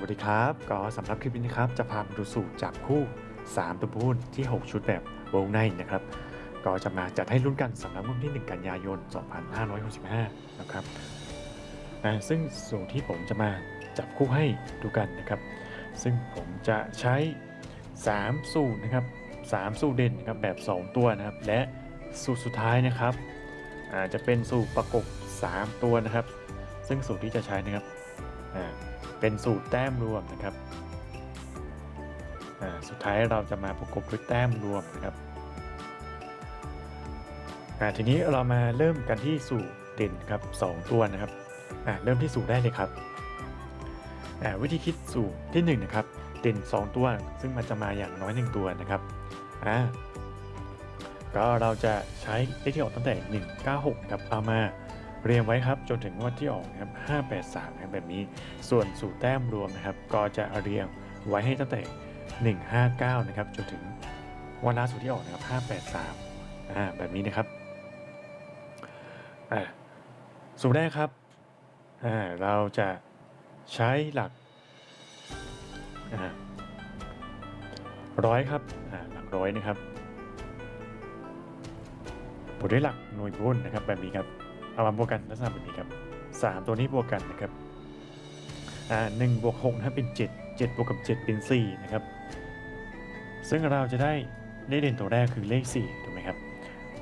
วัสดีครับ ก็สำหรับคลิปนี้นะครับ จะพามาดูสูตรจับคู่ 3 ตัวพูนที่ 6 ชุดแบบวงในนะครับ ก็จะมาจัดให้รุ่นกันสำหรับวันที่ 1 กันยายน 2565 นะครับอ่าซึ่งสูตรที่ผมจะมาจับคู่ให้ดูกันนะครับ ซึ่งผมจะใช้ 3 สูตรนะครับ 3 สูตรเด่นนะครับแบบ 2 ตัวนะครับ และสูตรสุดท้ายนะครับอ่าจะเป็นสูตรประกบ 3 ตัวนะครับ ซึ่งสูตรที่จะใช้นะครับอ่า เป็นสูตรแต้มรวมนะครับอ่าสุดท้ายเราจะมาประกบด้วยแต้มรวมนะครับอ่าทีนี้เรามาเริ่มกันที่สูตรเด่นครับสองตัวนะครับอ่าเริ่มที่สูตรได้เลยครับอ่าวิธีคิดสูตรที่หนึ่งนะครับ เด่นสองตัว ซึ่งมันจะมาอย่างน้อยหนึ่งตัวนะครับอ่าก็เราจะใช้เลขที่ออกตั้งแต่ 196 ครับ เอามา เรียงไว้ครับจนถึงงวันที่ออกนะครับ583นะครับแบบนี้ ส่วนสูตรแต้มรวมนะครับ ก็จะเรียงไว้ให้ตั้งแต่ 159 นะครับจนถึงวันล่าสุดที่ออกนะครับ583อ่าแบบนี้นะครับอ่าสูตรแรกครับอ่าเราจะใช้หลักอ่าร้อยครับอ่าหลักร้อยนะครับบวกด้วยหลักหน่วยบุญนะครับแบบนี้ครับ เอามาบวกกันลักษณะแบบนี้ครับสามตัวนี้บวกกันนะครับอ่าหนึ่งบวกหกนะเป็นเจ็ดเจ็ดบวกกับเจ็ดเป็นสี่นะครับ ซึ่งเราจะได้เลขเด่นตัวแรกคือเลขสี่ถูกไหมครับ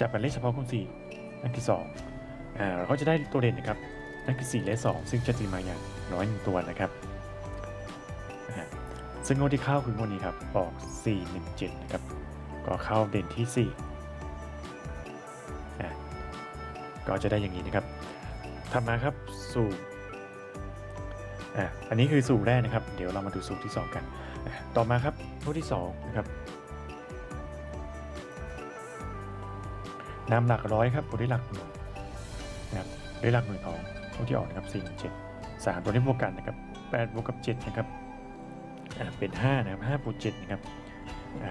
จะเป็นเลขเฉพาะคูณสี่นั่นคือสองอ่าเราก็จะได้ตัวเด่นนะครับนั่นคือ4และ 2 ซึ่งจะตีมาอย่างน้อยหนึ่งตัวนะครับ ซึ่งงวดที่เข้าคืองวดนี้ครับ ออก 417 นะครับ ก็เข้าเด่นที่ 4 ก็จะได้อย่างนี้นะครับทำมาครับสูตรอะอันนี้คือสูตรแรกนะครับ เดี๋ยวเรามาดูสูตรที่ 2 กัน ต่อมาครับสูตรที่2นะครับนำหลักร้อยครับบวกด้วยหลักหน่วยนะครับด้วยหลักหน่วยของตัวที่ออกนะครับ4 7 3ตัวนี้บวกกันนะครับ8บวกกับ7นะครับอะเป็น5นะครับ5บวก7นะครับอะ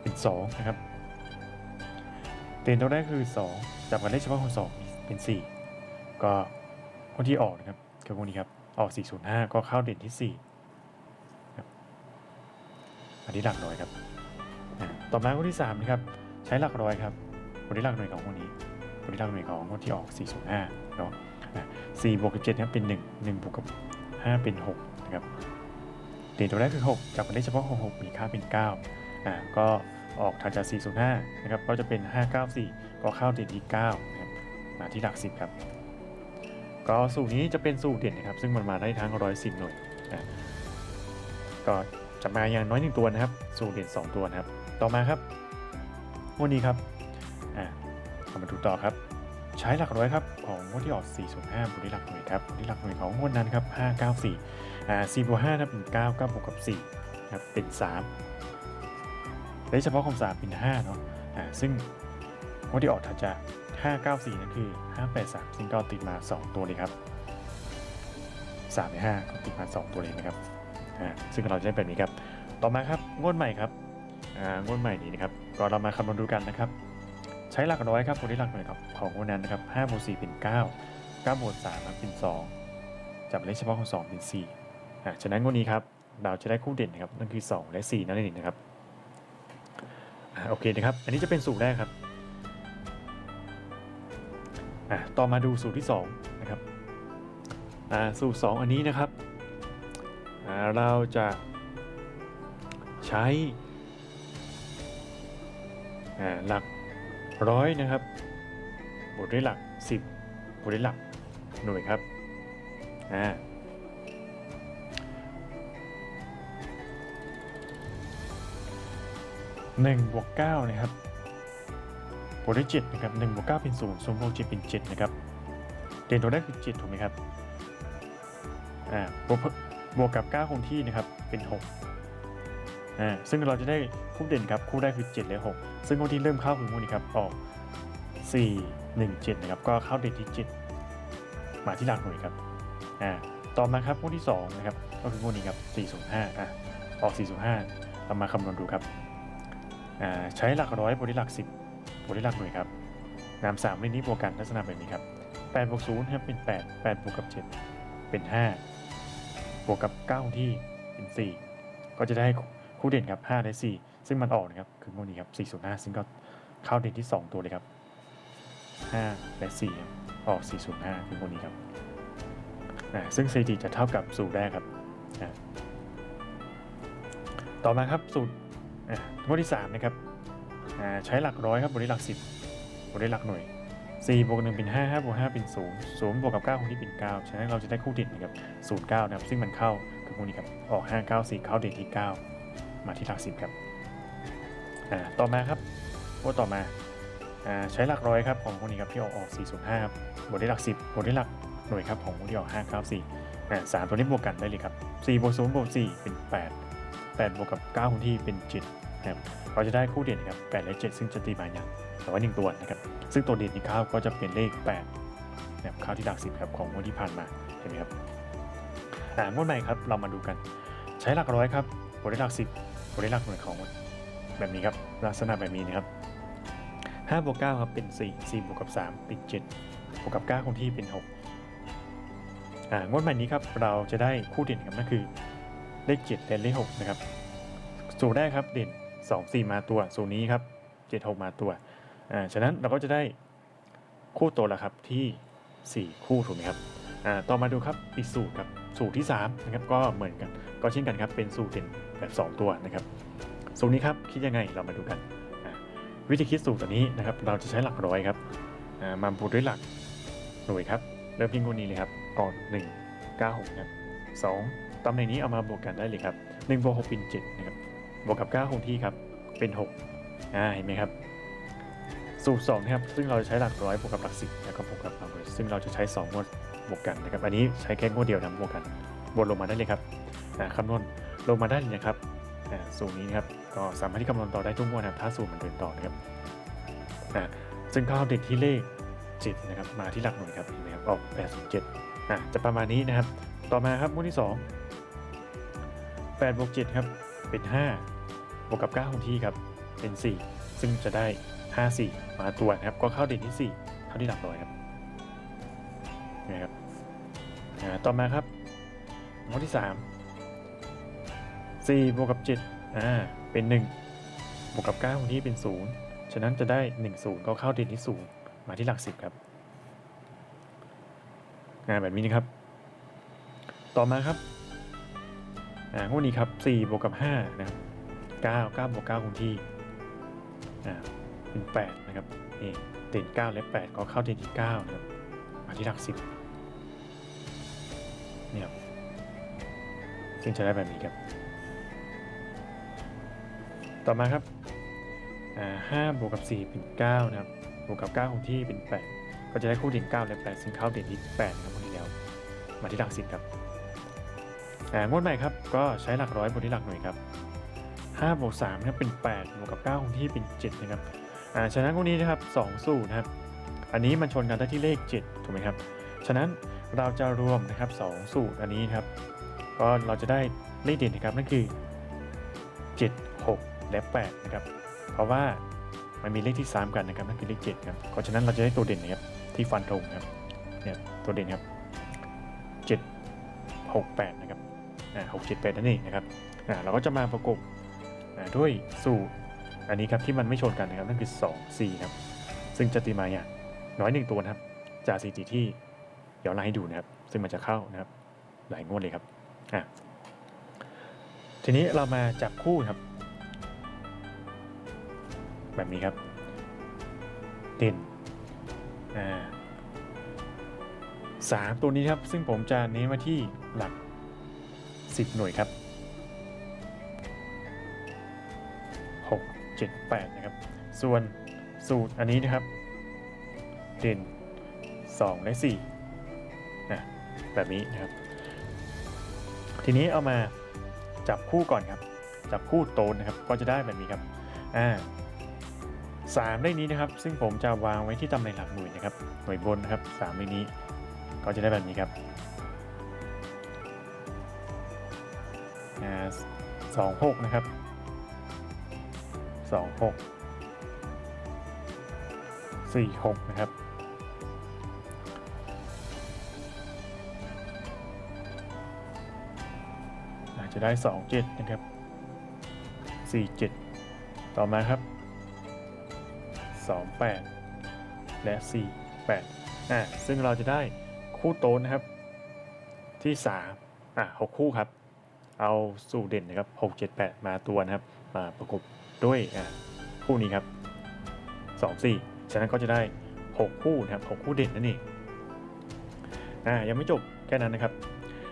เป็น2นะครับ เด่นตัวแรกคือ 2จับกันได้เฉพาะคน2เป็น 4 ก็คนที่ออกนะครับคือพวกนี้ครับ ออก 405 ก็เข้าเด่นที่ 4 ครับ อันนี้หลักร้อยครับ ต่อมาคนที่ 3 นะครับ ใช้หลักร้อยครับคนที่หลักหน่วยของคนนี้คนที่หลักหน่วยของคนที่ออก 405 เนาะอ่า4บวกกับ7ครับเป็น 1 1บวกกับ 5 เป็น 6 นะครับเด่นตัวแรกคือ 6 จับกันได้เฉพาะของ 6 มีค่าเป็น 9 อ่า ก็ ออกถัดจาก 405 นะครับ ก็จะเป็น 594 ก็เข้าเด่นที่9นะครับมาที่หลัก 10 ครับ ก็สูตรนี้จะเป็นสูตรเด่นนะครับ ซึ่งมันมาได้ทั้ง 110 หน่วยนะก็จะมาอย่างน้อย 1 ตัวนะครับ สูตรเด่น 2 ตัวนะครับ ต่อมาครับงวันนี้ครับอ่าเรามาดูต่อครับ ใช้หลักร้อยครับของงวดที่ออก 405บวกด้วยหลักหน่วยครับบวกด้วยหลักหน่วยของงวดนั้นครับ 594 อ่า4บวก5นะเป็น 9 9บวกกับ4นะครับเป็น 3 และเฉพาะของ3เป็น5เนาะอ่าซึ่งงวดที่ออกถัดจาก 594 นั่นคือ 583 ซึ่งก็ติดมา 2 ตัวเลยครับ3ใน5ก็ติดมา 2 ตัวเลยนะครับอ่าซึ่งเราจะได้แบบนี้ครับ ต่อมาครับงวดใหม่ครับอ่างวดใหม่นี้นะครับก็เรามาคำนวณดูกันนะครับ ใช้หลักร้อยครับบวกด้วยหลักหน่วยครับของงวดนั้นนะครับ5บวก4เป็น 9 9บวก3ครับเป็น 2 จับเลขเฉพาะของ 2 เป็น4อ่าฉะนั้นงวดนี้ครับเราจะได้คู่เด่นนะครับนั่นคือ 2 และ 4 นั่นเองนะครับ อ่าโอเคนะครับ อันนี้จะเป็นสูตรแรกครับอะต่อมาดูสูตรที่2นะครับอ่าสูตร 2 อันนี้นะครับอ่าเราจะใช้อ่าหลักร้อยนะครับบวกด้วยหลัก 10บวกด้วยหลักหน่วยครับอ่า หนึ่งบวกเก้านะครับบวกด้วยเจ็ดนะครับหนึ่งบวกเก้าเป็นศูนย์ศูนย์บวกเจ็ดเป็นเจ็ดนะครับ เด่นตัวแรกคือเจ็ดถูกไหมครับ อ่า บวกบวกกับเก้าคงที่นะครับ เป็นหกอ่า ซึ่งเราจะได้คู่เด่นครับ คู่แรกคือเจ็ดและหกซึ่งคู่ที่เริ่มเข้าคือคู่นี้ครับ ออกสี่หนึ่งเจ็ดนะครับ ก็เข้าเด่นที่เจ็ดมาที่หลักหน่วยครับ อ่า ต่อมาครับคู่ที่สองนะครับ ก็คือคู่นี้ครับสี่ศูนย์ห้าอะออกสี่ศูนย์ห้าเรามาคำนวณดูครับ ใช้หลักร้อยบวกด้วยหลักสิบบวกด้วยหลักหน่วยครับนำสามเลขนี้บวกกันลักษณะแบบนี้ครับแปดบวกศูนย์ครับเป็นแปดแปดบวกกับเจ็ดเป็นห้าบวกกับ9คงที่เป็น4ก็จะได้คู่เด่นครับ5และ4ซึ่งมันออกนะครับคือพวกนี้ครับ405ซึ่งก็เข้าเด่นที่2ตัวเลยครับ5และ4ครับออก405คือพวกนี้ครับซึ่งสถิติจะเท่ากับสูตรแรกครับต่อมาครับสูตร อ่างวดที่3นะครับใช้หลักร้อยครับบนนี้หลัก 10บนนี้หลักหน่วย4บวก1เป็น5 5บวก5เป็น0 0บวกกับ9คงที่เป็น9ฉะนั้นเราจะได้คู่เด่นนะครับ0 9นะครับซึ่งมันเข้าคือพวกนี้ครับออก 5 9 4 เข้าเด่นที่ 9 มาที่หลัก 10 ครับต่อมาครับงวดต่อมาใช้หลักร้อยครับของพวกนี้ครับที่ออกออก405ครับบวกได้หลัก 10บวกได้หลักหน่วยครับของพวกที่ออก 5 9 4อ่าสามตัวนี้บวกกันได้เลยครับ4บวก0บวก4เป็น 8 8บวกกับ9คงที่เป็น7 นะครับเราจะได้คู่เด่นครับ8และ7ซึ่งจะตีมาอย่างแต่ว่า1ตัวนะครับซึ่งตัวเด่นที่เข้าวก็จะเป็นเลข8นะครับข้าวที่หลัก10ครับของงวดที่ผ่านมาเห็นไหมครับอ่างวดใหม่ครับเรามาดูกัน ใช้หลักร้อยครับบวกได้หลัก10บวกได้หลักหน่วยของแบบนี้ครับลักษณะแบบนี้นะครับ5บวก9ครับเป็น 4 4บวกกับ 3 เป็น7บวกกับ 9 คงที่เป็น 6อ่างวดใหม่นี้ครับเราจะได้คู่เด่นครับนั่นคือเลข7และเลข6นะครับสูตรแรกครับเด่น 2 4 มาตัวสูตรนี้ครับ7 6 มาตัวอ่าฉะนั้นเราก็จะได้คู่ตัวล้วครับที่ 4 คู่ถูกไหมครับอ่าต่อมาดูครับอีกสูตรครับสูตรที่3นะครับก็เหมือนกันก็เช่นกันครับเป็นสูตรเด่นแบบ 2 ตัวนะครับสูตรนี้ครับคิดยังไงเรามาดูกันอ่าวิธีคิดสูตรตัวนี้นะครับเราจะใช้หลักร้อยครับอ่ามาบวกด้วยหลักหน่วยครับเริ่มที่งวดนี้เลยครับก่อน1 9 6ครับ2ตำแหน่งนี้เอามาบวกกันได้เลยครับ1บวก6เป็น7นะครับ บวกกับ 9 คงที่ครับ เป็น 6อ่าเห็นไหมครับ สูตร2นะครับ ซึ่งเราจะใช้หลักร้อยบวกกับหลักสิบแล้วก็บวกกับหลักหน่วยซึ่งเราจะใช้2งวดบวกกันนะครับ อันนี้ใช้แค่งวดเดียวนะบวกกันบวกลงมาได้เลยครับคำนวณลงมาได้เลยนะครับสูตรนี้นะครับ ก็สามารถที่คำนวณต่อได้ทุกงวดนะครับ ถ้าสูตรมันเดินต่อนะครับซึ่งก็เด่นที่เลข7นะครับ มาที่หลักหน่วยครับเห็นไหมครับ ออก87อ่าจะประมาณนี้นะครับ ต่อมาครับงวดที่ 2 8บวก7ครับ เป็น 5 บวกกับ9คงที่ครับ เป็น 4 ซึ่งจะได้ 5 4 มาตัวนะครับ ก็เข้าเด่นที่ 4 เข้าที่หลักร้อยครับนะครับอ่าต่อมาครับงวดที่ 3 4 บวกกับ 7 อ่า เป็น 1 บวกกับ 9 ของที่เป็น 0 ฉะนั้นจะได้ 1 0 ก็เข้าเด่นที่ 0 มาที่หลัก 10 ครับงานแบบนี้นะครับ ต่อมาครับ อ่างวดนี้ครับ4บวกกับ5นะครับ9 9บวก9คงที่อ่าเป็น8นะครับนี่เด่น9และ8ก็เข้าเด่นที่9นะครับมาที่หลัก10เนี่ยครับซึ่งจะได้แบบนี้ครับ ต่อมาครับอ่า5บวกกับ 4 เป็น 9 นะครับ บวกกับ9ของที่เป็น 8 ก็จะได้คู่เด่น 9 และ 8 ซึ่งเข้าเด่นที่8นะครับคนที่แล้ว มาที่หลัก10ครับ อ่งวดใหม่ครับ ก็ใช้หลักร้อยบนที่หลักหน่วยครับ5บวก3นะครับเป็น8บวกกับ9ของที่เป็น7นะครับอ่าฉะนั้นพวกนี้นะครับ2สูตรนะครับ อันนี้มันชนกันได้ที่เลข7ถูกไหมครับ ฉะนั้นเราจะรวมนะครับ2สูตรอันนี้นะครับ ก็เราจะได้เลขเด่นนะครับนั่นคือ 7 6 และ8นะครับ เพราะว่ามันมีเลขที่ 3 กันนะครับนั่นคือเลข7ครับ เพราะฉะนั้นเราจะได้ตัวเด่นนะครับที่ฟันธงครับเนี่ยตัวเด่นครับ 7 6 8 นะครับ 6 7 8 นั่นเองนะครับเราก็จะมาประกบด้วยสูตรอันนี้ครับที่มันไม่ชนกันนะครับนั่นคือ 2 4 ครับ ซึ่งจะตีมาอย่างน้อยหนึ่งตัวนะครับจากสถิติที่เดี๋ยวเราให้ดูนะครับ ซึ่งมันจะเข้านะครับ หลายงวดเลยครับอะทีนี้เรามาจับคู่ครับ แบบนี้ครับเด่นอ่าสามตัวนี้ครับ ซึ่งผมจะเน้นมาที่หลัก 10 หน่วยครับ 6 7 8 นะครับ ส่วนสูตรอันนี้นะครับ เด่น 2 และ4นะแบบนี้นะครับ ทีนี้เอามาจับคู่ก่อนครับ จับคู่โตนนะครับ ก็จะได้แบบนี้ครับอ่าสามเลขนี้นะครับ ซึ่งผมจะวางไว้ที่ตำแหน่งหลักหน่วยนะครับหน่วยบนนะครับสามเลขนี้ก็จะได้แบบนี้ครับ สองหกนะครับสองหกสี่หกนะครับจะได้2 7นะครับ4 7ต่อมาครับ2 8และ4 8อ่าซึ่งเราจะได้คู่โต๊ะนะครับที่3อะ6คู่ครับ เอาสูตรเด่นนะครับ 6 7 8 มาตัวนะครับ มาประกบด้วยคู่นี้ครับ 2 4 ฉะนั้นก็จะได้ 6 คู่นะครับ 6 คู่เด่นนั่นเองอ่ายังไม่จบแค่นั้นนะครับ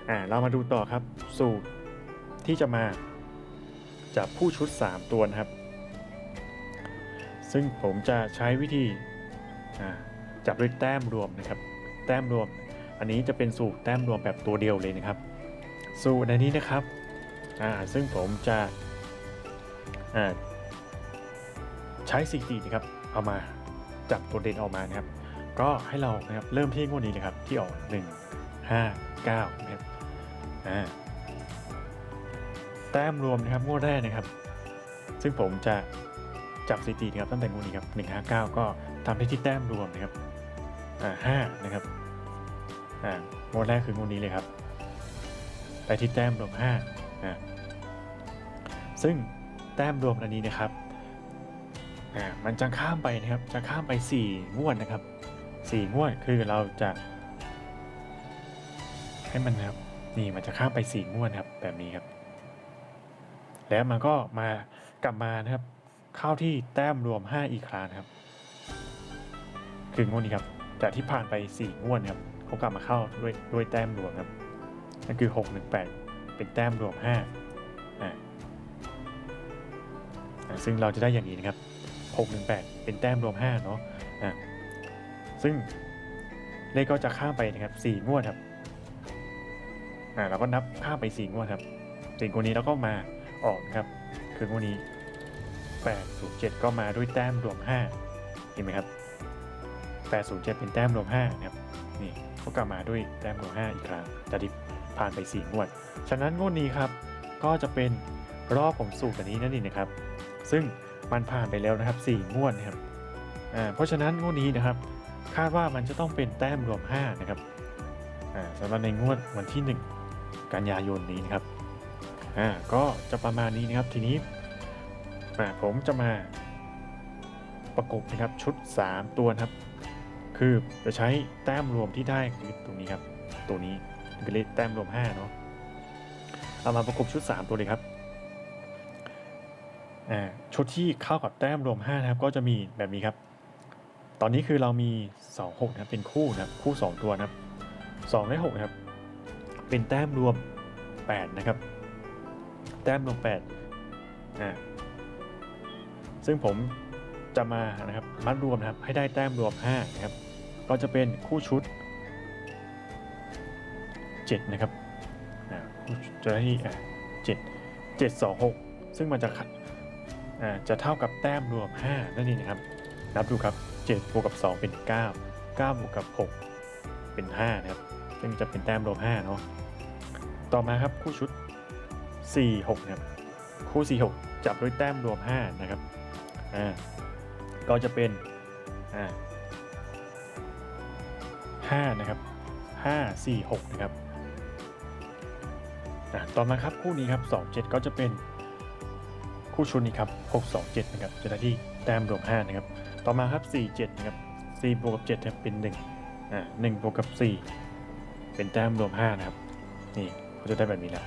อ่าเรามาดูต่อครับสูตรที่จะมาจับผู้ชุด 3 ตัวนะครับ ซึ่งผมจะใช้วิธีจับด้วยแต้มรวมนะครับ แต้มรวม อันนี้จะเป็นสูตรแต้มรวมแบบตัวเดียวเลยนะครับ สูตรอันนี้นะครับ อ่าซึ่งผมจะอ่าใช้สถิตินะครับเอามาจับตัวเด่นออกมานะครับ ก็ให้เรานะครับเริ่มที่งวดนี้นะครับที่ออก 1 5 9นะครับอ่าแต้มรวมนะครับงวดแรกนะครับ ซึ่งผมจะจับสถิตินะครับตั้งแต่งวดนี้ครับ159 ก็ทำได้ที่แต้มรวมนะครับอ่า5นะครับอ่างวดแรกคืองวดนี้เลยครับไปที่แต้มรวม5อ่า ซึ่งแต้มรวมอันนี้นะครับมันจะข้ามไปนะครับ จะข้ามไป 4 งวดนะครับ 4 งวดคือเราจะ ให้มันนะครับ นี่มันจะข้ามไป 4 งวดครับ แบบนี้ครับ แล้วมันก็มากลับมานะครับ เข้าที่แต้มรวม 5 อีกครั้งครับ คืองวดนี้ครับ จากที่ผ่านไป 4 งวดนครับเขากลับมาเข้าด้วยด้วยแต้มรวมครับ นั่นคือ 6 1 8 เป็นแต้มรวม5อ่าซึ่งเราจะได้อย่างนี้นะครับ 6 1 8 เป็นแต้มรวม5เนาะอ่าซึ่งเลขก็จะข้ามไปนะครับ4งวดครับอ่าเราก็นับข้ามไป4งวดครับสี่งวดนี้เราก็มาออกครับ คืองวดนี้8 0 7 ก็มาด้วยแต้มรวม 5 เห็นไหมครับ8 0 7 เป็นแต้มรวม5นะครับนี่ก็กลับมาด้วยแต้มรวม5อีกครั้งจะดิบ ผ่านไป 4 งวด ฉะนั้นงวดนี้ครับก็จะเป็นรอบของสูตรอันนี้นั่นเองนะครับ ซึ่งมันผ่านไปแล้วนะครับ 4 งวดนะครับอ่าเพราะฉะนั้นงวดนี้นะครับ คาดว่ามันจะต้องเป็นแต้มรวม 5 นะครับอ่าสำหรับในงวดวันที่ 1 กันยายนนี้นะครับอ่าก็จะประมาณนี้นะครับทีนี้ผมจะมาประกบนะครับชุด 3 ตัวนะครับ คือจะใช้แต้มรวมที่ได้คือตรงนี้ครับ ตัวนี้ คือเลขแต้มรวม5เนาะเอามาประกบชุด 3 ตัวเลยครับอ่าชุดที่เข้ากับแต้มรวม5นะครับก็จะมีแบบนี้ครับ ตอนนี้คือเรามี 2 6นะครับเป็นคู่นะครับคู่ 2 ตัวนะครับ2และ6นะครับ เป็นแต้มรวม 8 นะครับ แต้มรวม8อ่าซึ่งผมจะมานะครับมัดรวมนะครับให้ได้แต้มรวม5นะครับก็จะเป็นคู่ชุด 7 นะครับอ่าคู่จะได้ที่อ่า7 7 2 6ซึ่งมันจะอ่าจะเท่ากับแต้มรวม 5 นั่นเองนะครับนับดูครับ7บวกกับ 2 เป็น 9 9บวกกับ 6 เป็น 5 นะครับ ซึ่งจะเป็นแต้มรวม 5 เนาะต่อมาครับคู่ชุด 4 6นะครับคู่ 4 6 จับด้วยแต้มรวม 5 นะครับอ่าก็จะเป็นอ่า5นะครับ 5 4 6 นะครับ ต่อมาครับคู่นี้ครับ 2 7 ก็จะเป็นคู่ชุดนี้ครับ6 2 7 นะครับจะได้ที่แต้มรวม5นะครับ ต่อมาครับ 4 7 นะครับ4บวกกับ7ครับเป็น1อ่า1บวกกับ 4 เป็นแต้มรวม5นะครับ นี่ก็จะได้แบบนี้แล้ว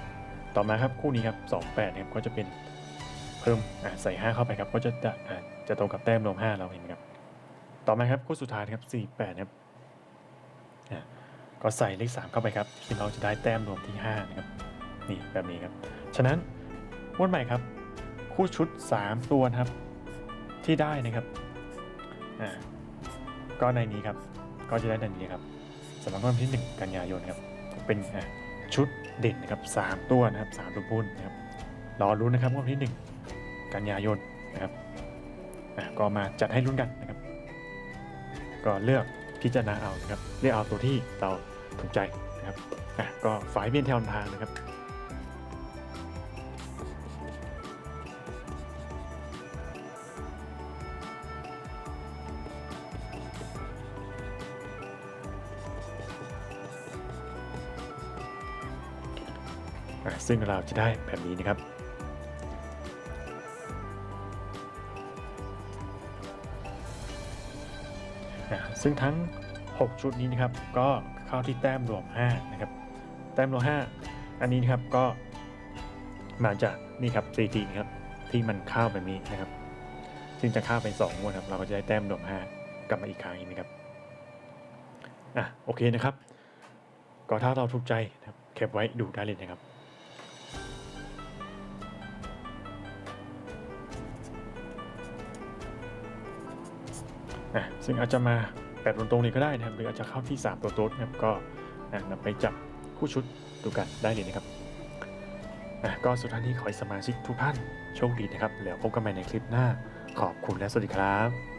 ต่อมาครับคู่นี้ครับ2 8นะครับก็จะเป็นเพิ่มอ่าใส่ 5 เข้าไปครับ ก็จะจะจะตรงกับแต้มรวม5เราเห็นไหมครับต่อมาครับคู่สุดท้ายครับ4 8ครับอ่าก็ใส่เลข 3 เข้าไปครับที่เราจะได้แต้มรวมที่5นะครับ นี่แบบนี้ครับ ฉะนั้นงวดใหม่ครับ คู่ชุด 3 ตัวนะครับที่ได้นะครับอ่าก็ในนี้ครับก็จะได้ดังนี้ครับสำหรับวันที่ 1 กันยายนครับเป็นชุดเด่นนะครับ3ตัวนะครับ3ตัวพุ่นนะครับรอรุ้นนะครับวันที่ 1 กันยายนนะครับอ่าก็มาจัดให้รุ้นกันนะครับ ก็เลือกพิจารณาเอานะครับเลือกเอาตัวที่เราถูกใจนะครับอะก็ฝ่ายเวียนแถวทางนะครับ ซึ่งเราจะได้แบบนี้นะครับ ซึ่งทั้ง 6 ชุดนี้นะครับก็เข้าที่แต้มรวม5นะครับ แต้มรวม5อันนี้นะครับก็มาจากนี่ครับ CT นะครับที่มันเข้าแบบนี้นะครับ ซึ่งจะเข้าเป็น2งวดครับ เราก็จะได้แต้มรวม5กลับมาอีกครั้งนะครับอะโอเคนะครับ ก็ถ้าเราถูกใจนะครับเก็บไว้ดูได้เลยนะครับ นะซึ่งอาจจะมาแบบตรงๆนี้ก็ได้นะครับหรืออาจจะเข้าที่ 3 ตัวโต๊ดนะครับก็อะนำไปจับคู่ชุดดูกันได้เลยนะครับนะก็สุดท้ายนี้ขอให้สมาชิกทุกท่านโชคดีนะครับ แล้วพบกันใหม่ในคลิปหน้าขอบคุณและสวัสดีครับ